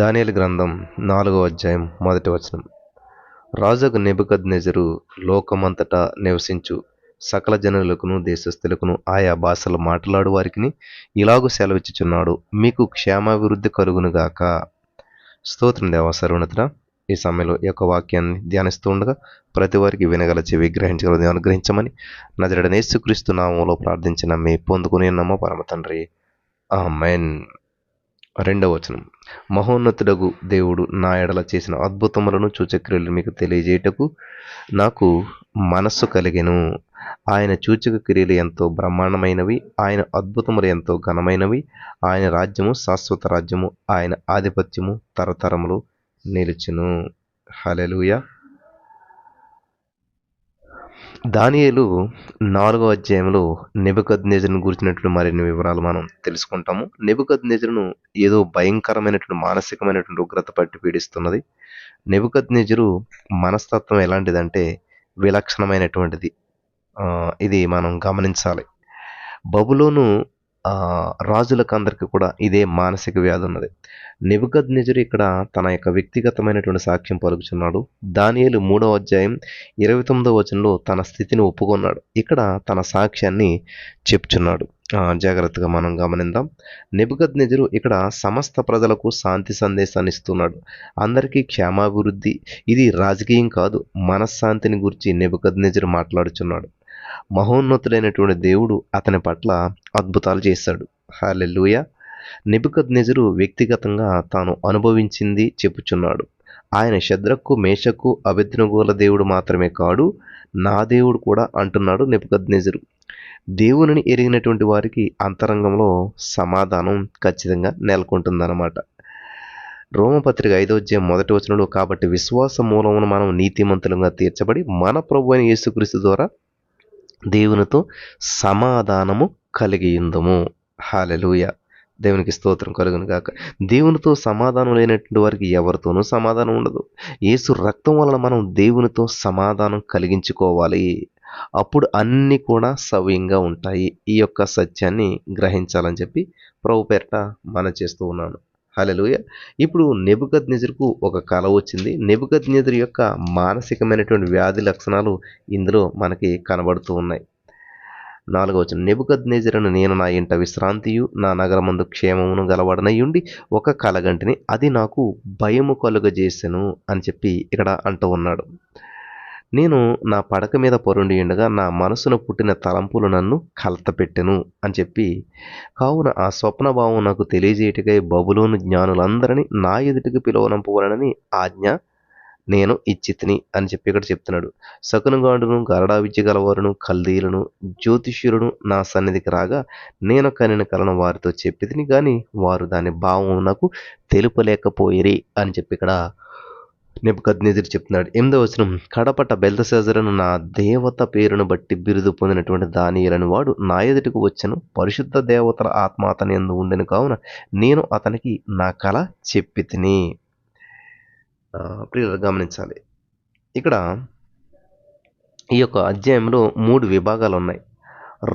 దానియలు గ్రంథం నాలుగో అధ్యాయం మొదటి వచనం. రాజుకు నెబుకద్నెజరు లోకమంతటా నివసించు సకల జనులకును దేశస్థులకును ఆయా భాషలు మాట్లాడు వారికి ఇలాగూ సెలవిచ్చుచున్నాడు. మీకు క్షేమాభివృద్ధి కలుగునుగాక స్తోత్రం దేవ సర్వనతుడ ఈ సమయంలో ఈ యొక్క వాక్యాన్ని ధ్యానిస్తూ ఉండగా ప్రతి వారికి వినగల చెవి గ్రహించగలది అనుగ్రహించమని నజరడనేసుక్రీస్తు నామంలో ప్రార్థించిన మీ పొందుకుని నమ్మ పరమ తండ్రి. ఆ మెయిన్ రెండవ వచనం. మహోన్నతుడగు దేవుడు నా ఎడల చేసిన అద్భుతములను సూచక్రియలు మీకు తెలియజేయటకు నాకు మనస్సు కలిగెను. ఆయన సూచక క్రియలు ఎంతో బ్రహ్మాండమైనవి ఆయన అద్భుతములు ఎంతో ఘనమైనవి ఆయన రాజ్యము శాశ్వత రాజ్యము ఆయన ఆధిపత్యము తరతరములు నిలిచెను. హలెలుయా దానియలు నాలుగో అధ్యాయంలో నిబద్ నిజను గురించినట్లు మరిన్ని వివరాలు మనం తెలుసుకుంటాము. నెబుకద్నేజర్ను ఏదో భయంకరమైనటువంటి మానసికమైనటువంటి ఉగ్రత పట్టి పీడిస్తున్నది. నెబుకద్నేజరు మనస్తత్వం ఎలాంటిదంటే విలక్షణమైనటువంటిది. ఇది మనం గమనించాలి. బబులోను రాజులకు అందరికీ కూడా ఇదే మానసిక వ్యాధి ఉన్నది నెబుకద్ నిజరు ఇక్కడ తన యొక్క వ్యక్తిగతమైనటువంటి సాక్ష్యం పలుకుచున్నాడు. దానియేలు మూడవ అధ్యాయం ఇరవై తొమ్మిదవ వచనంలో తన స్థితిని ఒప్పుకున్నాడు. ఇక్కడ తన సాక్ష్యాన్ని చెప్చున్నాడు జాగ్రత్తగా మనం గమనిద్దాం నిబద్ నిజరు ఇక్కడ సమస్త ప్రజలకు శాంతి సందేశాన్ని ఇస్తున్నాడు. అందరికీ క్షేమాభివృద్ధి. ఇది రాజకీయం కాదు. మనశ్శాంతిని గురించి నిబద్ నిజరు మాట్లాడుచున్నాడు. మహోన్నతుడైనటువంటి దేవుడు అతని పట్ల అద్భుతాలు చేశాడు హాలెల్లుయ. నిపుకద్ నెజరు వ్యక్తిగతంగా తాను అనుభవించింది చెప్పుచున్నాడు. ఆయన శద్రకు మేషకు అభిజ్ఞగోల దేవుడు మాత్రమే కాడు నా దేవుడు కూడా అంటున్నాడు నిపుకద్ నెజరు దేవునిని ఎరిగినటువంటి వారికి అంతరంగంలో సమాధానం ఖచ్చితంగా నెలకొంటుందన్నమాట. రోమపత్రిక ఐదోజ్యం మొదటి వచనంలో కాబట్టి విశ్వాస మూలమును మనం నీతిమంతులుగా తీర్చబడి మన ప్రభు అయిన యేసుక్రీస్తు ద్వారా దేవునితో సమాధానము కలిగిందము హాలెలుయ దేవునికి స్తోత్రం కలుగును గాక దేవునితో సమాధానం లేనటువంటి వారికి ఎవరితోనూ సమాధానం ఉండదు. యేసు రక్తం వలన మనం దేవునితో సమాధానం కలిగించుకోవాలి. అప్పుడు అన్నీ కూడా సవ్యంగా ఉంటాయి. ఈ యొక్క సత్యాన్ని గ్రహించాలని చెప్పి ప్రభు పేరిట మన చేస్తూ ఉన్నాను. హలలుయ. ఇప్పుడు నెబుకద్ నిజరుకు ఒక కళ వచ్చింది. నెబుకద్ నిజరు యొక్క మానసికమైనటువంటి వ్యాధి లక్షణాలు ఇందులో మనకి కనబడుతూ ఉన్నాయి. నాలుగవ వచ్చిన నెబుకద్ నేజరను నేను నా ఇంట విశ్రాంతియు నా నగరమందు క్షేమమును గలవాడనయ్యుండి ఒక కలగంటిని అది నాకు భయము కలుగజేసెను అని చెప్పి ఇక్కడ అంటూ ఉన్నాడు. నేను నా పడక మీద పొరుండి ఉండగా నా మనసును పుట్టిన తలంపులు నన్ను కలతపెట్టెను అని చెప్పి కావున ఆ స్వప్న భావం నాకు తెలియజేయటకై బబులోను జ్ఞానులందరినీ నా ఎదుటికి పిలువనంపవలనని ఆజ్ఞ నేను ఇచ్చితిని అని చెప్పి ఇక్కడ చెప్తున్నాడు. శకునుగాండును గరడా విద్య గలవారును కల్దీలను జ్యోతిష్యులను నా సన్నిధికి రాగా నేను కనిన కలను వారితో చెప్పితిని కానీ వారు దాని భావం నాకు తెలుపలేకపోయిరి అని చెప్పి ఇక్కడ నెబుకద్నెజరు చెప్తున్నాడు. ఎనిమిదో వచనం కడపట బెల్తశజరను నా దేవత పేరును బట్టి బిరుదు పొందినటువంటి దానియలను వాడు నా ఎదుటికి వచ్చను. పరిశుద్ధ దేవతల ఆత్మ అతని ఎందు ఉండెను కావున నేను అతనికి నా కళ చెప్పి తిని ప్రియులు గమనించాలి. ఇక్కడ ఈ యొక్క అధ్యాయంలో మూడు విభాగాలు ఉన్నాయి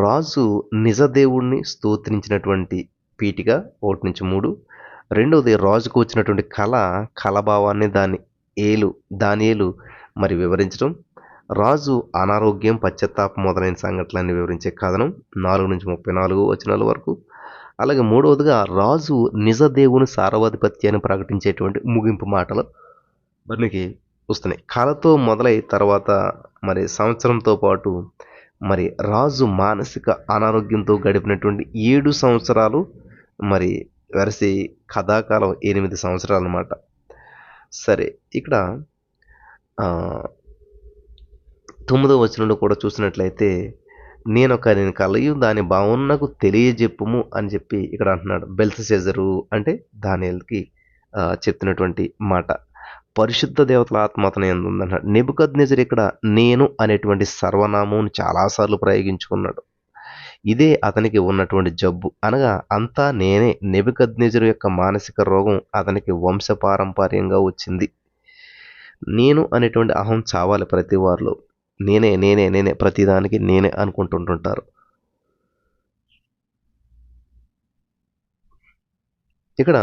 రాజు నిజదేవుణ్ణి స్తోత్రించినటువంటి పీఠిక ఒకటి నుంచి మూడు. రెండవది రాజుకు వచ్చినటువంటి కళ కళభావాన్ని దాన్ని ఏలు దాని మరి వివరించడం. రాజు అనారోగ్యం పశ్చాత్తాపం మొదలైన సంఘటనలన్నీ వివరించే కథనం నాలుగు నుంచి ముప్పై నాలుగు వచనాల వరకు. అలాగే మూడవదిగా రాజు నిజ దేవుని సార్వధిపత్యాన్ని ప్రకటించేటువంటి ముగింపు మాటలు మనకి వస్తున్నాయి. కళతో మొదలై తర్వాత మరి సంవత్సరంతో పాటు మరి రాజు మానసిక అనారోగ్యంతో గడిపినటువంటి ఏడు సంవత్సరాలు మరి వరసి కథాకాలం ఎనిమిది సంవత్సరాలు అన్నమాట. సరే ఇక్కడ తొమ్మిదో వచనంలో కూడా చూసినట్లయితే నేను ఒక నేను కలయు దాని భావం నాకు తెలియజెప్పుము అని చెప్పి ఇక్కడ అంటున్నాడు బెల్సెజరు అంటే దానియల్కి చెప్తున్నటువంటి మాట. పరిశుద్ధ దేవతల ఆత్మ అతని యందు ఉందన్నాడు. నెబుకద్ ఇక్కడ నేను అనేటువంటి సర్వనామం చాలాసార్లు ప్రయోగించుకున్నాడు. ఇదే అతనికి ఉన్నటువంటి జబ్బు. అనగా అంతా నేనే. నెబుకద్నెజరు యొక్క మానసిక రోగం అతనికి వంశపారంపర్యంగా వచ్చింది. నేను అనేటువంటి అహం చావాలి ప్రతి వారిలో. నేనే నేనే నేనే ప్రతిదానికి నేనే అనుకుంటుంటుంటారు. ఇక్కడ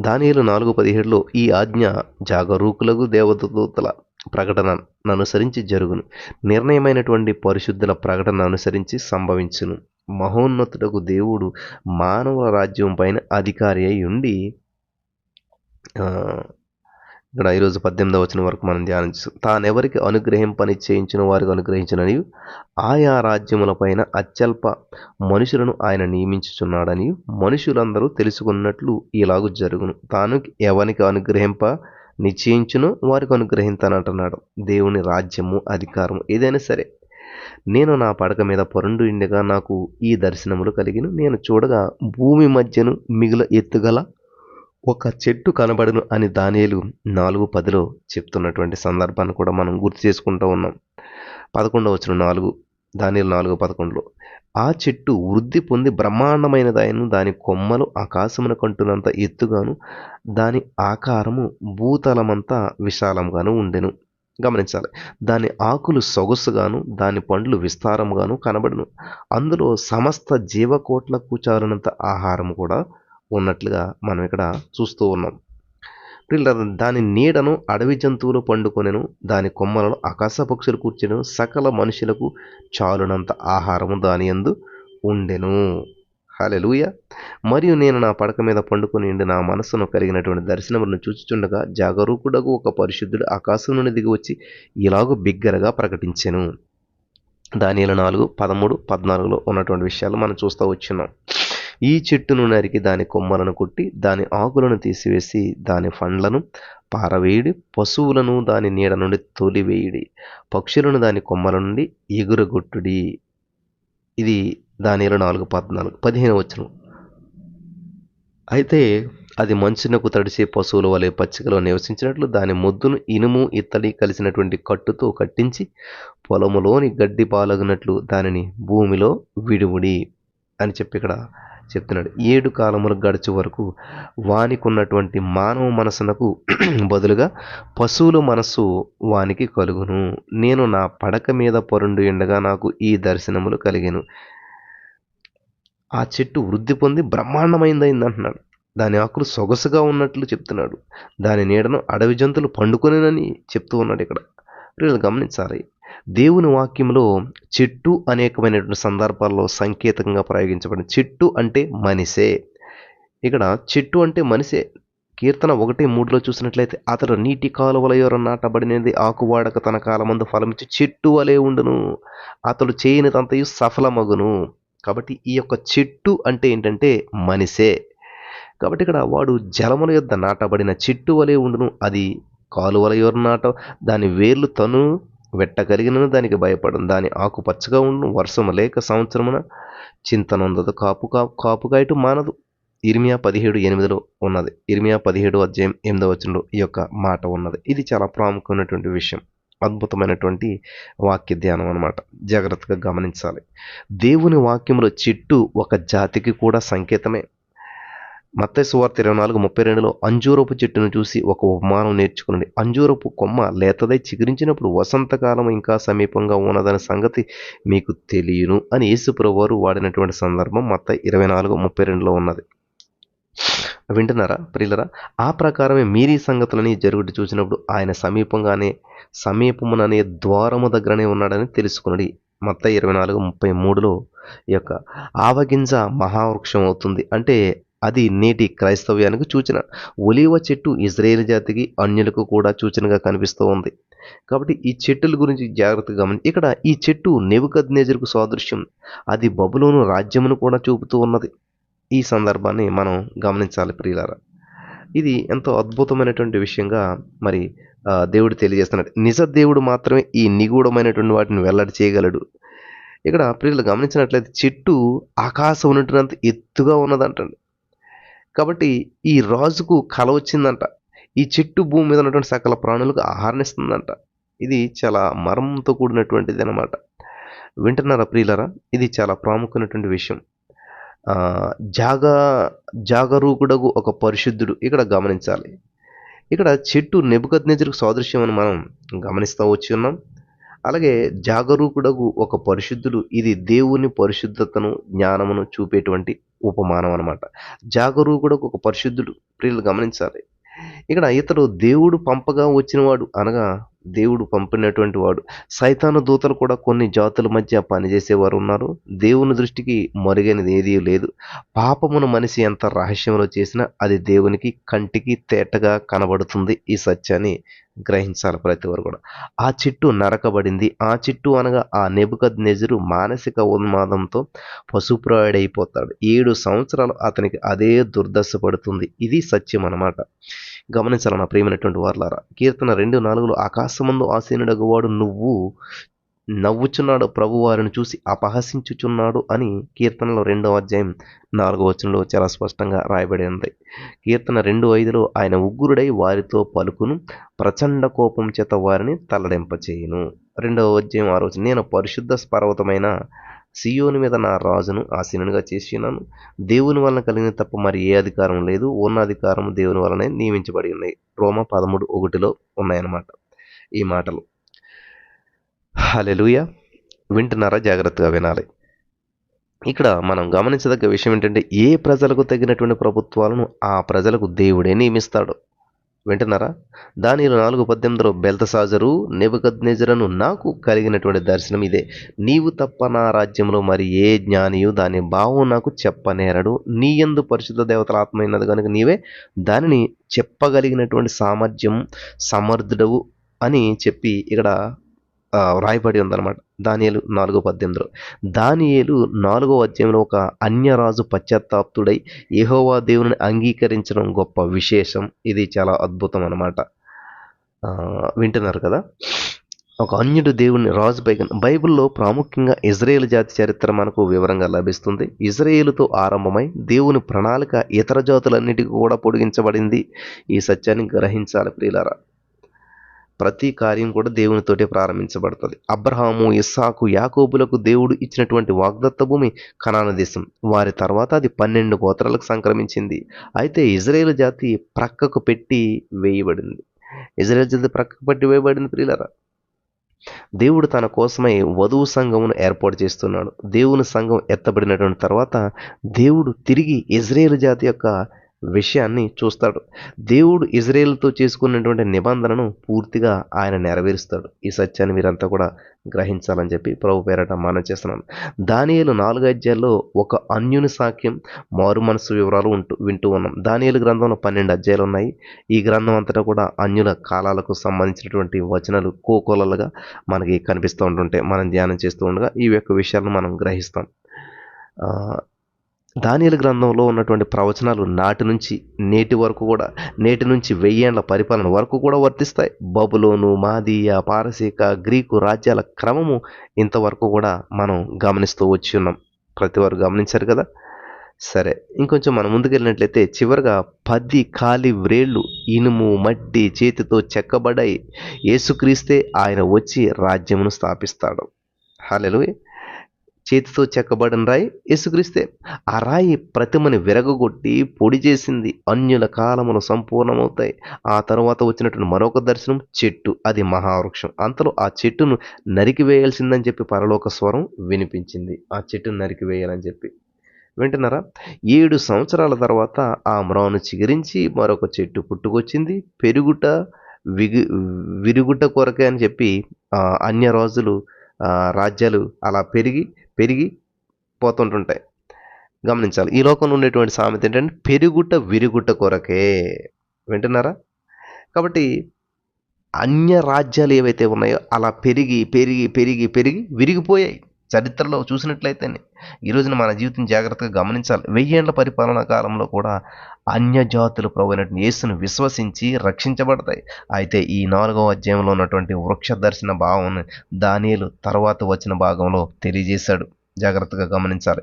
దానిలో నాలుగు పదిహేడులో ఈ ఆజ్ఞ జాగరూకులకు దేవదూతల ప్రకటన అనుసరించి జరుగును. నిర్ణయమైనటువంటి పరిశుద్ధుల ప్రకటన అనుసరించి సంభవించును. మహోన్నతుడకు దేవుడు మానవ రాజ్యం పైన అధికారి అయి ఉండి ఇక్కడ ఈరోజు పద్దెనిమిదవ వచ్చిన వరకు మనం ధ్యానించు తానెవరికి అనుగ్రహింపని చేయించిన వారికి అనుగ్రహించినని ఆయా రాజ్యముల పైన అత్యల్ప మనుషులను ఆయన నియమించుచున్నాడని మనుషులందరూ తెలుసుకున్నట్లు ఇలాగు జరుగును. తాను ఎవరికి అనుగ్రహింప నిశ్చయించును వారికి అనుగ్రహింతానంటున్నాడు. దేవుని రాజ్యము అధికారము ఏదైనా సరే నేను నా పడక మీద పొరండు ఇండగా నాకు ఈ దర్శనములు కలిగిన. నేను చూడగా భూమి మధ్యను మిగుల ఎత్తుగల ఒక చెట్టు కనబడును అని దానియలు నాలుగు పదిలో చెప్తున్నటువంటి సందర్భాన్ని కూడా మనం గుర్తు చేసుకుంటూ ఉన్నాం. పదకొండవ వచ్చిన నాలుగు. దాని నాలుగు పదకొండులో. ఆ చెట్టు వృద్ధి పొంది బ్రహ్మాండమైనదాయను దాని కొమ్మలు ఆకాశమున కంటున్నంత ఎత్తుగాను దాని ఆకారము భూతలమంతా విశాలంగాను ఉండెను. గమనించాలి. దాని ఆకులు సొగసుగాను దాని పండ్లు విస్తారముగాను కనబడును. అందులో సమస్త జీవకోట్లకు చాలినంత ఆహారం కూడా ఉన్నట్లుగా మనం ఇక్కడ చూస్తూ ఉన్నాం. దాని నీడను అడవి జంతువులు పండుకొనెను దాని కొమ్మలను ఆకాశ పక్షులు కూర్చెను సకల మనుషులకు చాలునంత ఆహారము దాని యందు ఉండెను. హల్లెలూయా. మరియు నేను నా పడక మీద పండుకొని ఉండి నా మనస్సును కలిగినటువంటి దర్శనములను చూచుచుండగా జాగరూకుడకు ఒక పరిశుద్ధుడు ఆకాశం నుండి దిగి వచ్చి ఇలాగూ బిగ్గరగా ప్రకటించెను. దానిలో నాలుగు పదమూడు పద్నాలుగులో ఉన్నటువంటి విషయాలు మనం చూస్తూ వచ్చున్నాం. ఈ చెట్టును నరికి దాని కొమ్మలను కొట్టి దాని ఆకులను తీసివేసి దాని పండ్లను పారవేయుడి పశువులను దాని నీడ నుండి తోలివేయుడి పక్షులను దాని కొమ్మల నుండి ఎగురగొట్టుడి. ఇది దానిలో నాలుగు పద్నాలుగు పదిహేను వచ్చును అయితే అది మంచునకు తడిసే పశువుల వలె పచ్చికలో నివసించినట్లు దాని ముద్దును ఇనుము ఇత్తడి కలిసినటువంటి కట్టుతో కట్టించి పొలములోని గడ్డి పాలగినట్లు దానిని భూమిలో విడువుడి అని చెప్పి ఇక్కడ చెప్తున్నాడు. ఏడు కాలములు గడిచే వరకు వానికున్నటువంటి మానవ మనసునకు బదులుగా పశువుల మనస్సు వానికి కలుగును. నేను నా పడక మీద పొరుండు ఎండగా నాకు ఈ దర్శనములు కలిగాను. ఆ చెట్టు వృద్ధి పొంది బ్రహ్మాండమైందైంది అంటున్నాడు దాని ఆకులు సొగసుగా ఉన్నట్లు చెప్తున్నాడు. దాని నీడను అడవి జంతువులు పండుకొనేనని చెప్తూ ఉన్నాడు ఇక్కడ. వీళ్ళు గమనించాలి. దేవుని వాక్యంలో చెట్టు అనేకమైనటువంటి సందర్భాల్లో సంకేతంగా ప్రయోగించబడిన చెట్టు అంటే మనిషే. ఇక్కడ చెట్టు అంటే మనిషే. కీర్తన ఒకటి మూడులో చూసినట్లయితే అతడు నీటి కాలువల యొర నాటబడినది ఆకువాడక తన కాలమందు ఫలమిచ్చి చెట్టు వలె ఉండును. అతడు చేయనిదంతయు సఫలమగును. కాబట్టి ఈ యొక్క చెట్టు అంటే ఏంటంటే మనిషే. కాబట్టి ఇక్కడ వాడు జలముల యొద్ద నాటబడిన చెట్టు వలె ఉండును. అది కాలువల యొర నాట దాని వేర్లు తను వెట్టగలిగిన దానికి భయపడను. దాని ఆకు పచ్చగా ఉండు వర్షము లేక సంవత్సరమున చింతనొందదు. కాపు కాపు కాపుగాయటు మానదు. ఇర్మియా పదిహేడు ఎనిమిదిలో ఉన్నది. ఇర్మియా పదిహేడు అధ్యాయం ఎనిమిదో వచ్చినలో ఈ యొక్క మాట ఉన్నది. ఇది చాలా ప్రాముఖ్యమైనటువంటి విషయం. అద్భుతమైనటువంటి వాక్య ధ్యానం అనమాట జాగ్రత్తగా గమనించాలి. దేవుని వాక్యంలో చెట్టు ఒక జాతికి కూడా సంకేతమే. మత్తయి సువార్త ఇరవై నాలుగు ముప్పై రెండులో అంజూరపు చెట్టును చూసి ఒక ఉపమానం నేర్చుకునండి. అంజూరపు కొమ్మ లేతదై చిగురించినప్పుడు వసంతకాలం ఇంకా సమీపంగా ఉన్నదనే సంగతి మీకు తెలియను అని యేసుప్రభువారు వాడినటువంటి సందర్భం మత్త ఇరవై నాలుగు ముప్పై రెండులో ఉన్నది. వింటున్నారా? ప్రియులరా ఆ ప్రకారమే మీరీ సంగతులని జరుగుడు చూసినప్పుడు ఆయన సమీపంగానే సమీపముననే ద్వారము దగ్గరనే ఉన్నాడని తెలుసుకున్నది మత్త ఇరవై నాలుగు ముప్పై మూడులో ఈ యొక్క ఆవగింజ మహావృక్షం అవుతుంది. అంటే అది నేటి క్రైస్తవ్యానికి సూచన. ఒలివ చెట్టు ఇజ్రాయేల్ జాతికి అన్యులకు కూడా సూచనగా కనిపిస్తూ ఉంది. కాబట్టి ఈ చెట్టుల గురించి జాగ్రత్తగా గమని ఇక్కడ ఈ చెట్టు నెబుకద్నేజర్కు సాదృశ్యం. అది బబులోను రాజ్యమును కూడా చూపుతూ ఉన్నది. ఈ సందర్భాన్ని మనం గమనించాలి ప్రియులారా. ఇది ఎంతో అద్భుతమైనటువంటి విషయంగా మరి దేవుడు తెలియజేస్తున్నాడు. నిజ దేవుడు మాత్రమే ఈ నిగూఢమైనటువంటి వాటిని వెల్లడి చేయగలడు. ఇక్కడ ప్రియులు గమనించినట్లయితే చెట్టు ఆకాశం ఉన్నటువంటి ఎత్తుగా ఉన్నదంటండి. కాబట్టి ఈ రాజుకు కల వచ్చిందంట. ఈ చెట్టు భూమి మీద ఉన్నటువంటి సకల ప్రాణులకు ఆహారం ఇది చాలా మర్మంతో కూడినటువంటిది అనమాట వింటున్నారా ప్రియులరా? ఇది చాలా ప్రాముఖ్యమైనటువంటి విషయం. జాగ జాగరూకుడగు ఒక పరిశుద్ధుడు ఇక్కడ గమనించాలి. ఇక్కడ చెట్టు నెబుకద్నెజరుకు సాదృశ్యం అని మనం గమనిస్తూ వచ్చి ఉన్నాం. అలాగే జాగరూకుడగు ఒక పరిశుద్ధుడు ఇది దేవుని పరిశుద్ధతను జ్ఞానమును చూపేటువంటి ఉపమానం అనమాట జాగరూకుడకు ఒక పరిశుద్ధుడు ప్రియులు గమనించాలి. ఇక్కడ ఇతడు దేవుడు పంపగా వచ్చినవాడు అనగా దేవుడు పంపినటువంటి వాడు. సైతాను దూతలు కూడా కొన్ని జాతుల మధ్య పనిచేసేవారు ఉన్నారు. దేవుని దృష్టికి మరుగైనది ఏదీ లేదు. పాపమును మనిషి ఎంత రహస్యంలో చేసినా అది దేవునికి కంటికి తేటగా కనబడుతుంది. ఈ సత్యాన్ని గ్రహించాలి ప్రతి వారు కూడా. ఆ చెట్టు నరకబడింది. ఆ చెట్టు అనగా ఆ నెబుకద్ నెజరు మానసిక ఉన్మాదంతో పశుప్రాయుడైపోతాడు. ఏడు సంవత్సరాలు అతనికి అదే దుర్దశ పడుతుంది. ఇది సత్యం అన్నమాట. గమనించాలన్న నా ప్రియమైనటువంటి వారులారా? కీర్తన రెండు నాలుగులో ఆకాశమందు ఆసీనుడగవాడు నువ్వు నవ్వుచున్నాడు ప్రభువారిని చూసి అపహసించుచున్నాడు అని కీర్తనలో రెండవ అధ్యాయం నాలుగో వచనంలో చాలా స్పష్టంగా రాయబడి ఉంది. కీర్తన రెండు ఐదులో ఆయన ఉగ్గురుడై వారితో పలుకును ప్రచండ కోపం చేత వారిని తల్లడింపచేయును రెండవ అధ్యాయం ఆ రోజు నేను పరిశుద్ధ పర్వతమైన సియోని మీద నా రాజును ఆసీనునిగా చేసినాను దేవుని వలన కలిగిన తప్ప మరి ఏ అధికారం లేదు. ఉన్న అధికారం దేవుని వలనే నియమించబడి ఉన్నాయి రోమ పదమూడు ఒకటిలో ఉన్నాయన్నమాట ఈ మాటలు. హలెలుయ వింటున్నారా? జాగ్రత్తగా వినాలి. ఇక్కడ మనం గమనించదగ్గ విషయం ఏంటంటే ఏ ప్రజలకు తగినటువంటి ప్రభుత్వాలను ఆ ప్రజలకు దేవుడే నియమిస్తాడు. వింటున్నారా? దానిలో నాలుగు పద్దెనిమిదిలో బెల్తసాజరు నెబుకద్నెజరను నాకు కలిగినటువంటి దర్శనం ఇదే. నీవు తప్ప నా రాజ్యంలో మరి ఏ జ్ఞానియు దాని భావం నాకు చెప్పనేరడు. నీ ఎందు పరిశుద్ధ దేవతల ఆత్మైనది కనుక నీవే దానిని చెప్పగలిగినటువంటి సామర్థ్యం సమర్థుడవు అని చెప్పి ఇక్కడ వ్రాయబడి ఉందన్నమాట. దానియలు నాలుగో పద్దెనిమిదిలో దానియేలు నాలుగో అధ్యాయంలో ఒక అన్యరాజు పశ్చాత్తాప్తుడై యహోవా దేవుని అంగీకరించడం గొప్ప విశేషం. ఇది చాలా అద్భుతం అన్నమాట. వింటున్నారు కదా? ఒక అన్యుడు దేవుని రాజు పైగా బైబిల్లో ప్రాముఖ్యంగా ఇజ్రాయేల్ జాతి చరిత్ర మనకు వివరంగా లభిస్తుంది. ఇజ్రాయేలుతో ఆరంభమై దేవుని ప్రణాళిక ఇతర జాతులన్నిటికీ కూడా పొడిగించబడింది. ఈ సత్యాన్ని గ్రహించాలి ప్రియులారా. ప్రతి కార్యం కూడా దేవునితోటే ప్రారంభించబడుతుంది. అబ్రహాము ఇస్సాకు యాకోబులకు దేవుడు ఇచ్చినటువంటి వాగ్దత్త భూమి కనాన దేశం. వారి తర్వాత అది పన్నెండు గోత్రాలకు సంక్రమించింది. అయితే ఇజ్రాయేల్ జాతి ప్రక్కకు పెట్టి వేయబడింది. ఇజ్రాయేల్ జాతి ప్రక్కకు పెట్టి వేయబడింది ప్రియులరా. దేవుడు తన కోసమై వధువు సంఘమును ఏర్పాటు చేస్తున్నాడు. దేవుని సంఘం ఎత్తబడినటువంటి తర్వాత దేవుడు తిరిగి ఇజ్రాయేల్ జాతి యొక్క విషయాన్ని చూస్తాడు. దేవుడు ఇజ్రాయేల్తో చేసుకున్నటువంటి నిబంధనను పూర్తిగా ఆయన నెరవేరుస్తాడు. ఈ సత్యాన్ని మీరంతా కూడా గ్రహించాలని చెప్పి ప్రభు పేరట మనం చేస్తున్నాను. దానియలు నాలుగు అధ్యాయాల్లో ఒక అన్యుని సాక్ష్యం మారు మనసు వివరాలు ఉంటూ వింటూ ఉన్నాం. దానియలు గ్రంథంలో పన్నెండు అధ్యాయాలు ఉన్నాయి. ఈ గ్రంథం అంతటా కూడా అన్యుల కాలాలకు సంబంధించినటువంటి వచనాలు కోకోలలుగా మనకి కనిపిస్తూ ఉంటుంటాయి మనం ధ్యానం చేస్తూ ఉండగా ఈ యొక్క విషయాలను మనం గ్రహిస్తాం. దానియలు గ్రంథంలో ఉన్నటువంటి ప్రవచనాలు నాటి నుంచి నేటి వరకు కూడా నేటి నుంచి వెయ్యేండ్ల పరిపాలన వరకు కూడా వర్తిస్తాయి. బబులోను మాదీయ పారసీక గ్రీకు రాజ్యాల క్రమము ఇంతవరకు కూడా మనం గమనిస్తూ వచ్చి ఉన్నాం. ప్రతి వారు గమనించారు కదా? సరే ఇంకొంచెం మనం ముందుకెళ్ళినట్లయితే చివరిగా పది ఖాళీ వ్రేళ్ళు ఇనుము మట్టి చేతితో చెక్కబడాయి. యేసుక్రీస్తే ఆయన వచ్చి రాజ్యమును స్థాపిస్తాడు. హాలెలుయ్. చేతితో చెక్కబడిన రాయి యేసుక్రీస్తే. ఆ రాయి ప్రతిమని విరగగొట్టి పొడి చేసింది. అన్యుల కాలములు సంపూర్ణమవుతాయి. ఆ తర్వాత వచ్చినటువంటి మరొక దర్శనం చెట్టు. అది మహావృక్షం. అంతలో ఆ చెట్టును నరికివేయాల్సిందని చెప్పి పరలోక స్వరం వినిపించింది. ఆ చెట్టును నరికివేయాలని చెప్పి. వింటున్నారా? ఏడు సంవత్సరాల తర్వాత ఆ మ్రాను చిగురించి మరొక చెట్టు పుట్టుకొచ్చింది. పెరుగుట విగు విరుగుట కొరకే అని చెప్పి అన్య రాజులు రాజ్యాలు అలా పెరిగి పెరిగి పోతుంటుంటాయి. గమనించాలి. ఈ లోకంలో ఉండేటువంటి సామెత ఏంటంటే పెరుగుట విరుగుట కొరకే. వింటున్నారా? కాబట్టి అన్య రాజ్యాలు ఏవైతే ఉన్నాయో అలా పెరిగి పెరిగి పెరిగి పెరిగి విరిగిపోయాయి. చరిత్రలో చూసినట్లయితే ఈ రోజున మన జీవితం జాగ్రత్తగా గమనించాలి. వెయ్యేళ్ళ పరిపాలనా కాలంలో కూడా అన్య జాతులు యేసును విశ్వసించి రక్షించబడతాయి. అయితే ఈ నాలుగవ అధ్యాయంలో ఉన్నటువంటి వృక్ష దర్శన భావం దానిలు తర్వాత వచ్చిన భాగంలో తెలియజేశాడు. జాగ్రత్తగా గమనించాలి.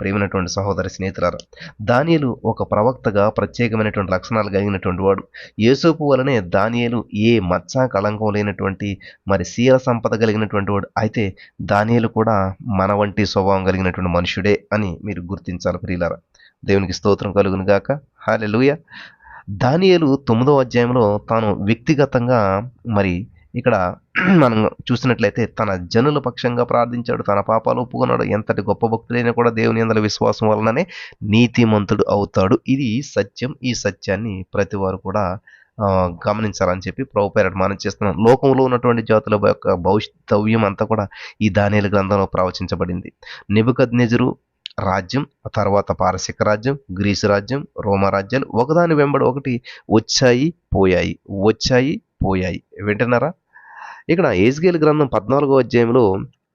ప్రేమైనటువంటి సహోదరి స్నేహితులారా దానియలు ఒక ప్రవక్తగా ప్రత్యేకమైనటువంటి లక్షణాలు కలిగినటువంటి వాడు. యేసోపు వలనే దానియలు ఏ మచ్చ కళంకం లేనటువంటి మరి శీల సంపద కలిగినటువంటి వాడు. అయితే దానియలు కూడా మన వంటి స్వభావం కలిగినటువంటి మనుషుడే అని మీరు గుర్తించాలి ప్రియులారా. దేవునికి స్తోత్రం కలుగును గాక. హాలెలూయ దానియలు తొమ్మిదో అధ్యాయంలో తాను వ్యక్తిగతంగా మరి ఇక్కడ మనం చూసినట్లయితే తన జనుల పక్షంగా ప్రార్థించాడు తన పాపాలు ఒప్పుకున్నాడు. ఎంతటి గొప్ప భక్తుడైనా కూడా దేవుని అందరి విశ్వాసం వలననే నీతిమంతుడు అవుతాడు. ఇది సత్యం. ఈ సత్యాన్ని ప్రతి వారు కూడా గమనించాలని చెప్పి ప్రభుపేరట మనం చేస్తున్నాం. లోకంలో ఉన్నటువంటి జాతుల యొక్క భవిష్యత్వ్యం అంతా కూడా ఈ దానిల గ్రంథంలో ప్రవచించబడింది. నెబుకద్నెజరు రాజ్యం ఆ తర్వాత పారసిక రాజ్యం గ్రీసు రాజ్యం రోమ రాజ్యాలు ఒకదాని వెంబడి ఒకటి వచ్చాయి పోయాయి. వచ్చాయి పోయాయి. వింటున్నారా? ఇక్కడ ఏజ్గేల్ గ్రంథం పద్నాలుగో అధ్యాయంలో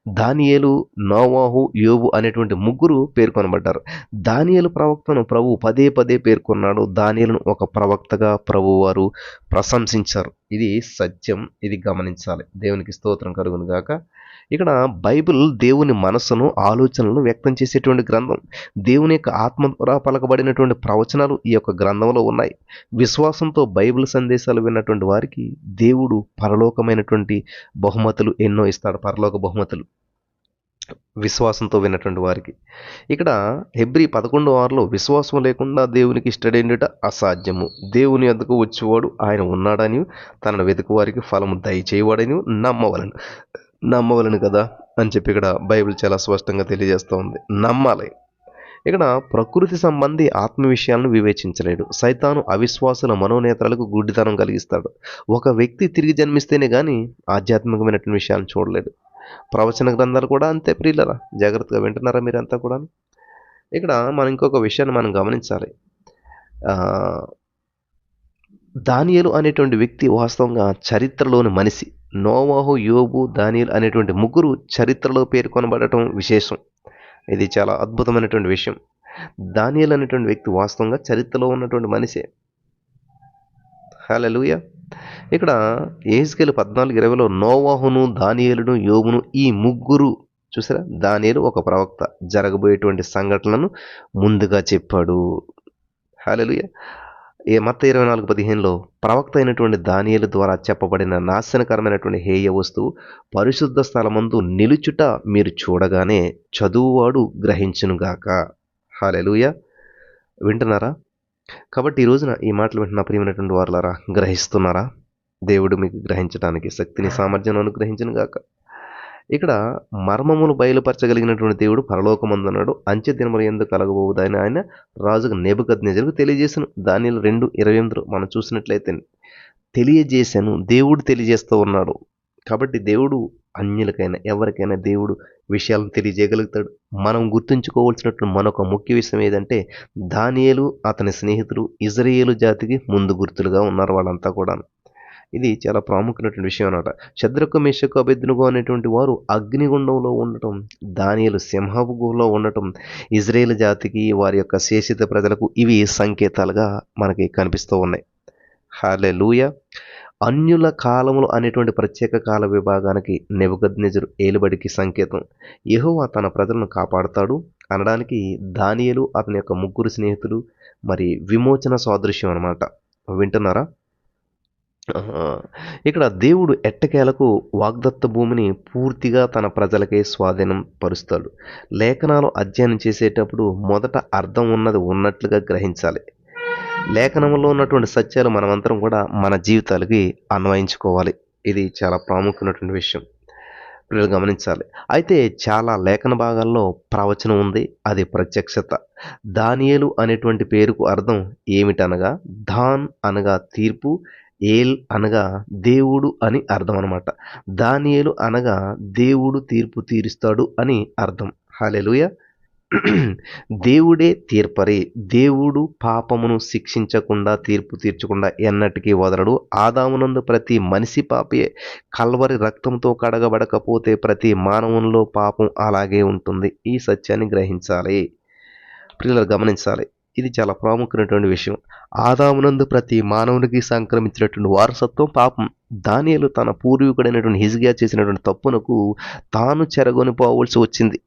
దానియేలు నోవాహు యోబు అనేటువంటి ముగ్గురు పేర్కొనబడ్డారు. దానియేలు ప్రవక్తను ప్రభు పదే పదే పేర్కొన్నాడు. దానియలను ఒక ప్రవక్తగా ప్రభు వారు ప్రశంసించారు. ఇది సత్యం ఇది గమనించాలి. దేవునికి స్తోత్రం కలుగును గాక. ఇక్కడ బైబిల్ దేవుని మనస్సును ఆలోచనలను వ్యక్తం చేసేటువంటి గ్రంథం. దేవుని యొక్క ఆత్మ ద్వారా పలకబడినటువంటి ప్రవచనాలు ఈ యొక్క గ్రంథంలో ఉన్నాయి. విశ్వాసంతో బైబిల్ సందేశాలు విన్నటువంటి వారికి దేవుడు పరలోకమైనటువంటి బహుమతులు ఎన్నో ఇస్తాడు. పరలోక బహుమతులు. విశ్వాసంతో వినటువంటి వారికి. ఇక్కడ హెబ్రి పదకొండు ఆరులో విశ్వాసం లేకుండా దేవునికి ఇష్టడేండుట అసాధ్యము. దేవుని ఎద్దకు వచ్చేవాడు ఆయన ఉన్నాడని తనను వెతుకు వారికి ఫలము దయచేయవాడని నమ్మవలను. నమ్మవలను కదా అని చెప్పి ఇక్కడ బైబిల్ చాలా స్పష్టంగా తెలియజేస్తూ ఉంది. నమ్మాలి. ఇక్కడ ప్రకృతి సంబంధి ఆత్మ విషయాలను వివేచించలేడు. సైతాను అవిశ్వాసుల మనోనేతలకు గుడ్డితనం కలిగిస్తాడు. ఒక వ్యక్తి తిరిగి జన్మిస్తేనే కానీ ఆధ్యాత్మికమైనటువంటి విషయాలను చూడలేడు. ప్రవచన గ్రంథాలు కూడా అంతే ప్రియులరా? జాగ్రత్తగా వింటున్నారా మీరంతా కూడా ఇక్కడ మనం ఇంకొక విషయాన్ని మనం గమనించాలి. దానియలు అనేటువంటి వ్యక్తి వాస్తవంగా చరిత్రలోని మనిషి. నోవాహు యోబు దానియలు అనేటువంటి ముగ్గురు చరిత్రలో పేర్కొనబడటం విశేషం. ఇది చాలా అద్భుతమైనటువంటి విషయం. దానియలు అనేటువంటి వ్యక్తి వాస్తవంగా చరిత్రలో ఉన్నటువంటి మనిషే. హల్లెలూయా. ఇక్కడ ఏజ్కేలు పద్నాలుగు ఇరవైలో నోవాహును దానియేలును యోగును ఈ ముగ్గురు చూసారా? దానియేలు ఒక ప్రవక్త. జరగబోయేటువంటి సంఘటనలను ముందుగా చెప్పాడు. హల్లెలూయా. ఏ మత్త ఇరవై నాలుగు పదిహేనులో ప్రవక్త అయినటువంటి దానియలు ద్వారా చెప్పబడిన నాశనకరమైనటువంటి హేయ వస్తువు పరిశుద్ధ స్థలమందు నిలుచుట మీరు చూడగానే చదువువాడు గ్రహించునుగాక. హాలెలుయ వింటున్నారా? కాబట్టి ఈ రోజున ఈ మాటలు వింటున్న ప్రియమైనటువంటి వారులారా గ్రహిస్తున్నారా? దేవుడు మీకు గ్రహించడానికి శక్తిని సామర్థ్యం అనుగ్రహించను గాక. ఇక్కడ మర్మములు బయలుపరచగలిగినటువంటి దేవుడు పరలోకమందన్నాడు. అంచె దినములు ఎందుకు కలగబోదని ఆయన రాజుకు నెబుకద్నెజరుకు తెలియజేశాను. దానిలో రెండు ఇరవై ఎనిమిదిలో మనం చూసినట్లయితే తెలియజేశాను. దేవుడు తెలియజేస్తూ ఉన్నాడు. కాబట్టి దేవుడు అన్యులకైనా ఎవరికైనా దేవుడు విషయాలను తెలియజేయగలుగుతాడు. మనం గుర్తుంచుకోవాల్సినట్లు మరొక ముఖ్య విషయం ఏదంటే దానియలు అతని స్నేహితులు ఇజ్రాయేలు జాతికి ముందు గుర్తులుగా ఉన్నారు వాళ్ళంతా కూడా ఇది చాలా ప్రాముఖ్యమైనటువంటి విషయం అనమాట శద్రకు మేషకు అభ్యర్థులుగా అనేటువంటి వారు అగ్నిగుండంలో ఉండటం దానియలు సింహపు గుహలో ఉండటం ఇజ్రాయేల్ జాతికి వారి యొక్క శేషిత ప్రజలకు ఇవి సంకేతాలుగా మనకి కనిపిస్తూ ఉన్నాయి. హాలే లూయ అన్యుల కాలములు అనేటువంటి ప్రత్యేక కాల విభాగానికి నెబుకద్నెజరు ఏలుబడికి సంకేతం. యహోవా తన ప్రజలను కాపాడుతాడు. అనడానికి దానియలు అతని యొక్క ముగ్గురు స్నేహితులు మరి విమోచన సాదృశ్యం అనమాట వింటున్నారా? ఇక్కడ దేవుడు ఎట్టకేలకు వాగ్దత్త భూమిని పూర్తిగా తన ప్రజలకే స్వాధీనం పరుస్తాడు. లేఖనాలు అధ్యయనం చేసేటప్పుడు మొదట అర్థం ఉన్నది ఉన్నట్లుగా గ్రహించాలి. లేఖనంలో ఉన్నటువంటి సత్యాలు మనమంతరం కూడా మన జీవితాలకి అన్వయించుకోవాలి. ఇది చాలా ప్రాముఖ్యమైనటువంటి విషయం. పిల్లలు గమనించాలి. అయితే చాలా లేఖన భాగాల్లో ప్రవచనం ఉంది. అది ప్రత్యక్షత. దానియేలు అనేటువంటి పేరుకు అర్థం ఏమిటనగా దాన్ అనగా తీర్పు ఏల్ అనగా దేవుడు అని అర్థం అనమాట దానియేలు అనగా దేవుడు తీర్పు తీరుస్తాడు అని అర్థం. హాలెలుయా! దేవుడే తీర్పరి. దేవుడు పాపమును శిక్షించకుండా తీర్పు తీర్చకుండా ఎన్నటికీ వదలడు. ఆదామునందు ప్రతి మనిషి పాపే. కల్వరి రక్తంతో కడగబడకపోతే ప్రతి మానవునిలో పాపం అలాగే ఉంటుంది. ఈ సత్యాన్ని గ్రహించాలి. పిల్లలు గమనించాలి. ఇది చాలా ప్రాముఖ్యమైనటువంటి విషయం. ఆదామునందు ప్రతి మానవునికి సంక్రమించినటువంటి వారసత్వం పాపం. దానియలు తన పూర్వీకుడైనటువంటి హిజ్గియా చేసినటువంటి తప్పునకు తాను చెరగొని పోవలసి వచ్చింది.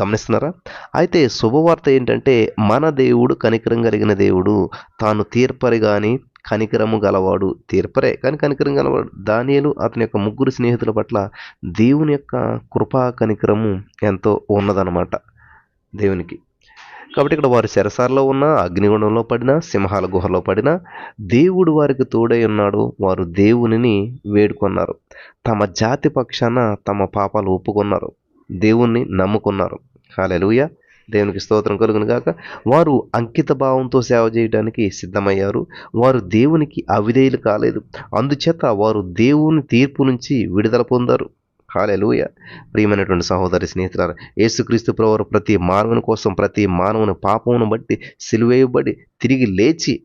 గమనిస్తున్నారా? అయితే శుభవార్త ఏంటంటే మన దేవుడు కనికరం కలిగిన దేవుడు. తాను తీర్పరి కానీ కనికరము గలవాడు తీర్పరే. కానీ కనికరం గలవాడు దానియలు అతని యొక్క ముగ్గురు స్నేహితుల పట్ల దేవుని యొక్క కృపా కనికరము ఎంతో ఉన్నదనమాట దేవునికి. కాబట్టి ఇక్కడ వారు చెరసాలలో ఉన్న అగ్నిగుణంలో పడినా సింహాల గుహలో పడినా దేవుడు వారికి తోడై ఉన్నాడు. వారు దేవునిని వేడుకొన్నారు. తమ జాతి పక్షాన తమ పాపాలు ఒప్పుకున్నారు. దేవుణ్ణి నమ్ముకున్నారు. హాలెలుయ దేవునికి స్తోత్రం కలుగును గాక. వారు అంకిత భావంతో సేవ చేయడానికి సిద్ధమయ్యారు. వారు దేవునికి అవిధేయులు కాలేదు. అందుచేత వారు దేవుని తీర్పు నుంచి విడుదల పొందారు. హాలెలుయ ప్రియమైనటువంటి సహోదరి స్నేహితులారా యేసుక్రీస్తు ప్రవరు ప్రతి మానవుని కోసం ప్రతి మానవుని పాపమును బట్టి సిలువేయబడి తిరిగి లేచి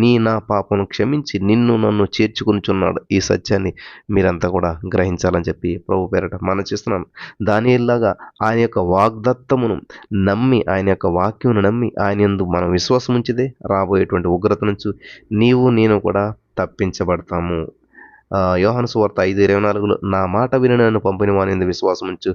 నీ నా పాపను క్షమించి నిన్ను నన్ను చేర్చుకునిచున్నాడు ఈ సత్యాన్ని మీరంతా కూడా గ్రహించాలని చెప్పి ప్రభు పేరట మన చేస్తున్నాను. దానిలాగా ఆయన యొక్క వాగ్దత్తమును నమ్మి ఆయన యొక్క వాక్యమును నమ్మి ఆయన ఎందు మనం విశ్వాసం ఉంచిదే రాబోయేటువంటి ఉగ్రత నుంచి నీవు నేను కూడా తప్పించబడతాము. యోహాను సువార్త ఐదు ఇరవై నాలుగులో నా మాట విని నన్ను పంపిన వాని విశ్వాసం ఉంచు.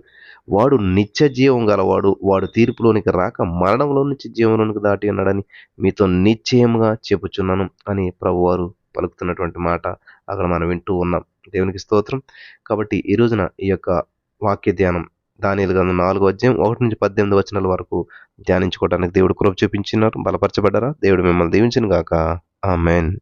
వాడు నిత్య జీవం గలవాడు వాడు తీర్పులోనికి రాక మరణంలో నుంచి జీవంలోనికి దాటి ఉన్నాడని మీతో నిశ్చయంగా చెప్పుచున్నాను అని ప్రభువారు పలుకుతున్నటువంటి మాట అక్కడ మనం వింటూ ఉన్నాం. దేవునికి స్తోత్రం. కాబట్టి ఈ రోజున ఈ యొక్క వాక్య ధ్యానం దానిలు గంధం నాలుగు అధ్యాయం ఒకటి నుంచి పద్దెనిమిది వచనాల వరకు ధ్యానించుకోవడానికి దేవుడు కృప చూపించినారు. బలపరచబడ్డారా? దేవుడు మిమ్మల్ని దీవించిన గాక. ఆమెన్.